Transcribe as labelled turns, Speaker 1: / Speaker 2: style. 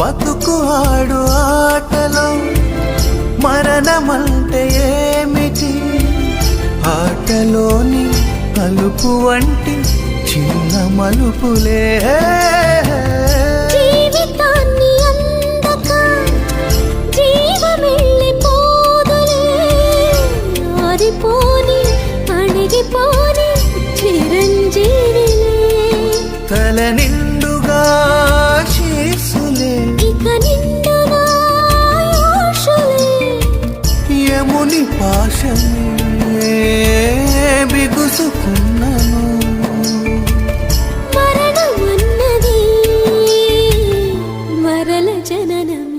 Speaker 1: బతుకు ఆడు ఆటలో మరణమంటే ఏమిటి? ఆటలోని అలుపు వంటి చిన్న మలుపులే. తల నిండుగా యముని పాశమే బిగుసుకున్నను.
Speaker 2: మరణమన్నది మరల జననమే.